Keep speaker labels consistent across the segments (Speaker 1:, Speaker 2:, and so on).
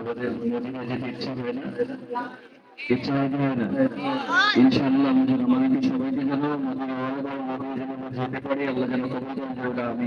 Speaker 1: আমাদের মদিনা যেতে ইচ্ছা হয় না ইচ্ছা হয় না ইনশাআল্লাহ যেন আমাদেরকে সবাইকে যেন মদিনা মদিনা যেন যেতে পারি আল্লাহ যেন কবুল আমি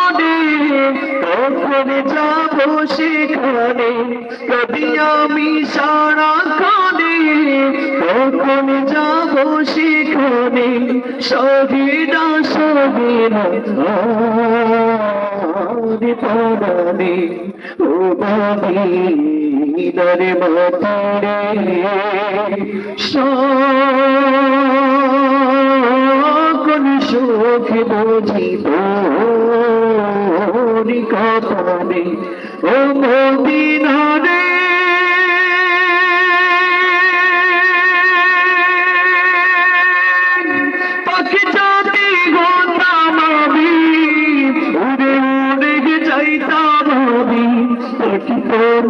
Speaker 1: কখন যাব সেখানে যদি আমি সারা কানে কখন যাব সেখানে সহিনা সহিনা পরানে ও বাবি দরে মাতারে সকল সুখ বুঝিব। কপালে ও মদিনারে পাখি জাতি গোতাম আমি উড়ে উড়ে যাইতাম আমি। পাখি কোন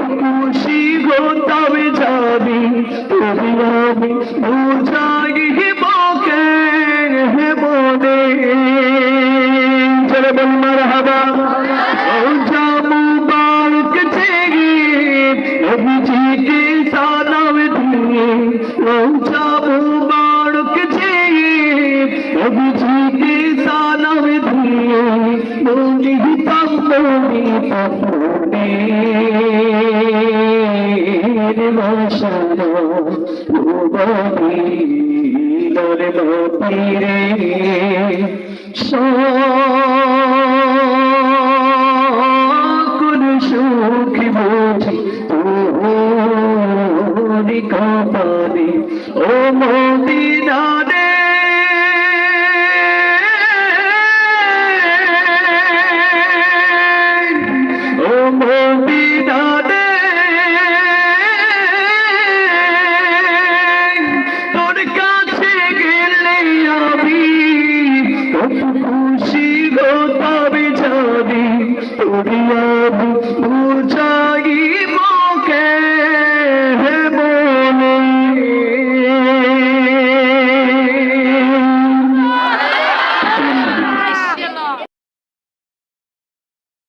Speaker 1: কত গো তবে যাবি তুমি আমি বুঝাই হেবকে হেবনে চলে বল সালাম দিয়ে ও মনি পাম মনি পাম মনে মশানো ভুবনী দরে মতিরে সকল সুখ বুঝি তোরি কপালে ও মো María.